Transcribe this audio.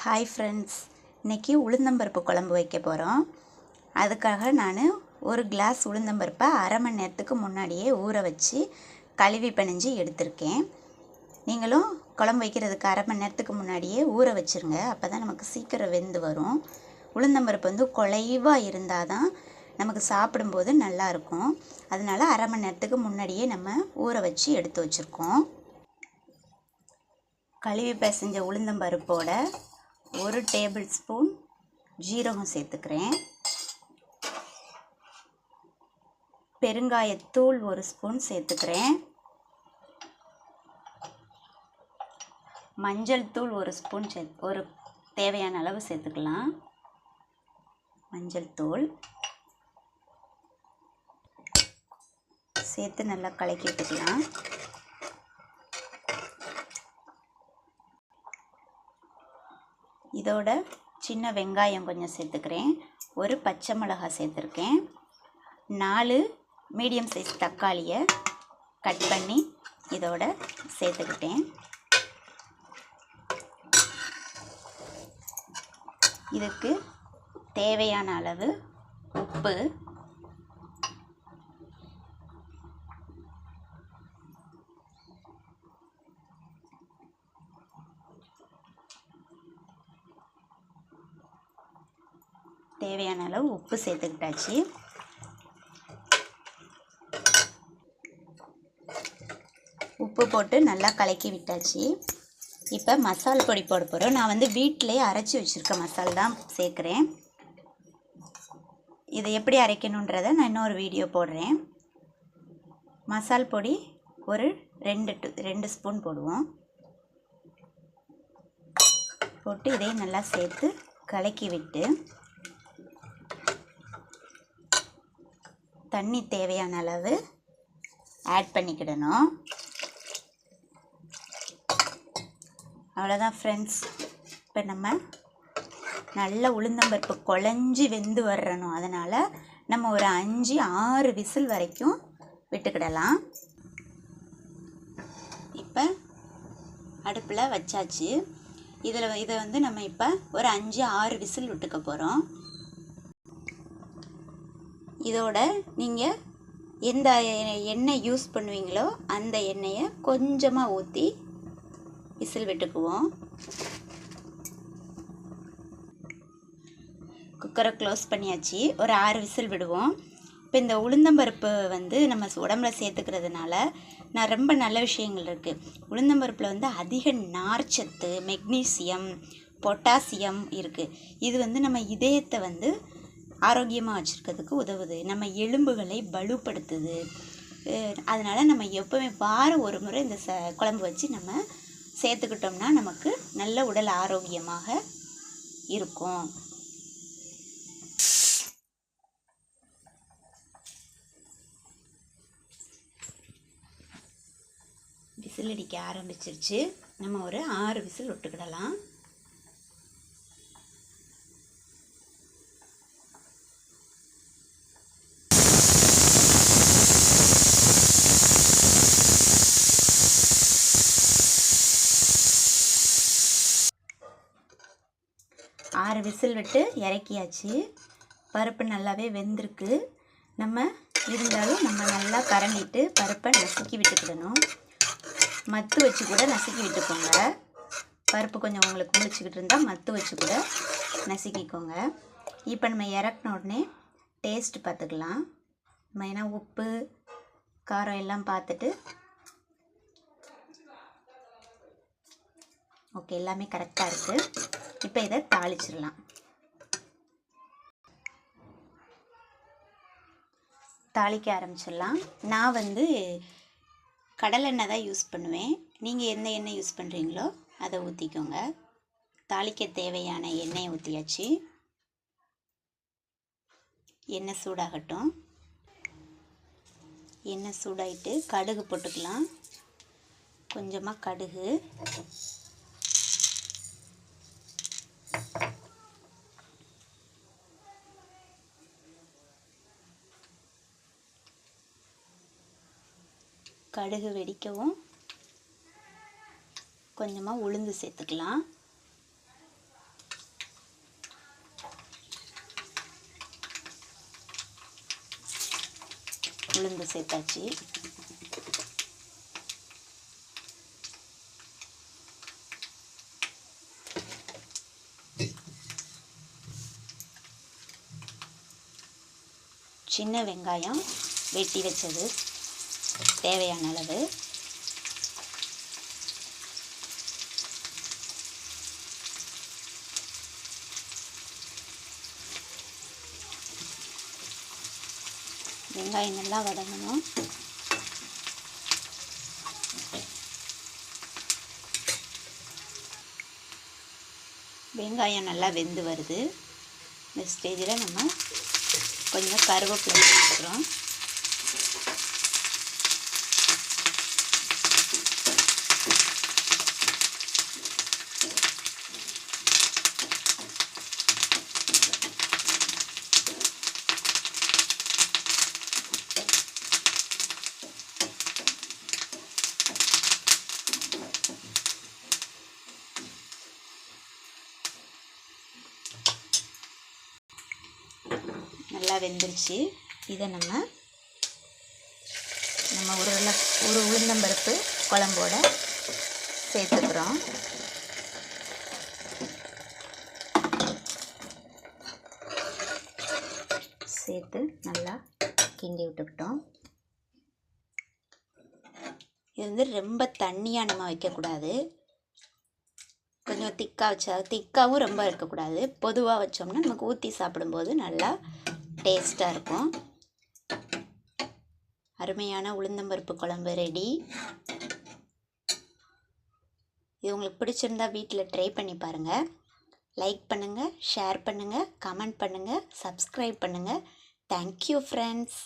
Hi friends இன்றைக்கி உளுந்தம்பருப்பு குழம்பு வைக்க போகிறோம் அதுக்காக நான் ஒரு கிளாஸ் உளுந்தம்பருப்பை அரை மணி நேரத்துக்கு முன்னாடியே ஊற வச்சு கழுவி பிணைஞ்சு எடுத்திருக்கேன். நீங்களும் குழம்பு வைக்கிறதுக்கு அரை மணி நேரத்துக்கு முன்னாடியே ஊற வச்சுருங்க. அப்போ தான் நமக்கு சீக்கிரம் வெந்து வரும். உளுந்தம்பருப்பு வந்து குலைவாக இருந்தால் தான் நமக்கு சாப்பிடும்போது நல்லாயிருக்கும் அதனால அரை மணி நேரத்துக்கு முன்னாடியே நம்ம ஊற வச்சு எடுத்து வச்சுருக்கோம். கழுவி பிசைஞ்ச உளுந்தம்பருப்போட ஒரு டேபிள் ஸ்பூன் ஜீரகம் சேர்த்துக்கிறேன். பெருங்காயத்தூள் ஒரு ஸ்பூன் சேர்த்துக்கிறேன். மஞ்சள் தூள் ஒரு ஸ்பூன் சே ஒரு தேவையான அளவு சேர்த்துக்கலாம். மஞ்சள் தூள். சேர்த்து நல்லா கலக்கி விட்டுக்கலாம் இதோட சின்ன வெங்காயம் கொஞ்சம் சேர்த்துக்கிறேன். ஒரு பச்சை மிளகாய் சேர்த்துருக்கேன். நாலு மீடியம் சைஸ் தக்காளியை கட் பண்ணி இதோட சேர்த்துக்கிட்டேன். இதுக்கு தேவையான அளவு உப்பு தேவையான அளவு உப்பு சேர்த்துக்கிட்டாச்சு. உப்பு போட்டு நல்லா கலக்கி விட்டாச்சு. இப்போ மசால் பொடி போட போகிறோம் நான் வந்து வீட்டிலே அரைச்சி வச்சுருக்க மசால் தான் சேர்க்குறேன். இதை எப்படி அரைக்கணுன்றதை நான் இன்னொரு வீடியோ போடுறேன். மசால் பொடி ஒரு ரெண்டு டு ரெண்டு ஸ்பூன் போடுவோம். போட்டு இதையும் நல்லா சேர்த்து கலக்கி விட்டு தண்ணி தேவையான அளவு ஆட் பண்ணிக்கிடணும். அவ்வளோதான் ஃப்ரெண்ட்ஸ் இப்போ நம்ம நல்ல உளுந்தம்பருப்பு குழஞ்சி வெந்து வர்றணும் அதனால் நம்ம ஒரு அஞ்சு ஆறு விசில் வரைக்கும் விட்டுக்கிடலாம். இப்போ அடுப்பில் வச்சாச்சு. இதில் இதை வந்து நம்ம இப்போ ஒரு அஞ்சு ஆறு விசில் விட்டுக்க போகிறோம் இதோட நீங்கள் எந்த எண்ணெய் யூஸ் பண்ணுவீங்களோ அந்த எண்ணெயை கொஞ்சமாக ஊற்றி விசில் விட்டுக்குவோம். குக்கரை க்ளோஸ் பண்ணியாச்சு. ஒரு ஆறு விசில் விடுவோம். இப்போ இந்த உளுந்தம்பருப்பு வந்து நம்ம உடம்புல சேர்த்துக்கிறதுனால நான் ரொம்ப நல்ல விஷயங்கள் இருக்குது உளுந்தம்பருப்பில் வந்து அதிக நார்ச்சத்து மெக்னீசியம் பொட்டாசியம் இருக்குது இது வந்து நம்ம இதயத்தை வந்து ஆரோக்கியமாக வச்சுருக்கிறதுக்கு உதவுது. நம்ம எலும்புகளை வலுப்படுத்துது அதனால் நம்ம எப்போவுமே வாரம் ஒரு முறை இந்த ச குழம்பு வச்சு நம்ம சேர்த்துக்கிட்டோம்னா நமக்கு நல்ல உடல் ஆரோக்கியமாக இருக்கும். விசில் அடிக்க ஆரம்பிச்சிருச்சு. நம்ம ஒரு ஆறு விசில் விட்டுக்கிடலாம் ஆறு விசில் விட்டு இறக்கியாச்சு. பருப்பு நல்லாவே வெந்திருக்கு. நம்ம இருந்தாலும் நம்ம நல்லா கரண்டிட்டு பருப்பை நசுக்கி விட்டுக்கிடணும். மத்து வச்சு கூட நசுக்கி விட்டுக்கோங்க. பருப்பு கொஞ்சம் உங்களுக்கு குளிச்சுக்கிட்டு இருந்தால் மத்து வச்சு கூட நசுக்கிக்கோங்க. இப்போ நம்ம இறக்குன உடனே டேஸ்ட் பார்த்துக்கலாம். நம்ம ஏன்னா உப்பு காரம் எல்லாம் பார்த்துட்டு ஓகே எல்லாமே கரெக்டாக இருக்குது இப்போ இதை தாளிச்சிடலாம். தாளிக்க ஆரம்பிச்சிடலாம். நான் வந்து கடலெண்ணெய் தான் யூஸ் பண்ணுவேன். நீங்கள் எந்த எண்ணெய் யூஸ் பண்ணுறீங்களோ அதை ஊற்றிக்கோங்க தாளிக்க தேவையான எண்ணெயை ஊற்றியாச்சு எண்ணெய் சூடாகட்டும். எண்ணெய் சூடாயிட்டு கடுகு போட்டுக்கலாம். கொஞ்சமாக கடுகு. கடுகு வெடிக்கவும். கொஞ்சமாக உளுந்து சேர்த்துக்கலாம். உளுந்து சேர்த்தாச்சு. சின்ன வெங்காயம் வெட்டி வச்சது. தேவையான அளவு. வெங்காயம் நல்லா வதங்கணும். வெங்காயம் நல்லா வெந்து வருது. இந்த ஸ்டேஜில் நம்ம கொஞ்சம் கருவேப்பிலை சேர்க்குறோம் நல்லா வெந்துருச்சு. இதை நம்ம நம்ம ஒரு உருளை- ஒரு உளுந்தம்பருப்பு குழம்போட சேர்த்துக்கிறோம். சேர்த்து நல்லா கிண்டி விட்டுக்கிட்டோம். இது வந்து ரொம்ப தண்ணியாக நம்ம வைக்கக்கூடாது. கொஞ்சம் திக்காக வச்சா திக்காகவும் ரொம்ப இருக்கக்கூடாது. பொதுவாக வச்சோம்னா நமக்கு ஊற்றி சாப்பிடும்போது நல்லா டேஸ்ட்டாக இருக்கும். அருமையான உளுந்தம்பருப்பு குழம்பு ரெடி இது உங்களுக்கு பிடிச்சிருந்தா வீட்டில் ட்ரை பண்ணி பாருங்கள் லைக் பண்ணுங்கள் ஷேர் பண்ணுங்கள் கமெண்ட் பண்ணுங்கள் சப்ஸ்கிரைப் பண்ணுங்கள் தேங்க்யூ ஃப்ரெண்ட்ஸ்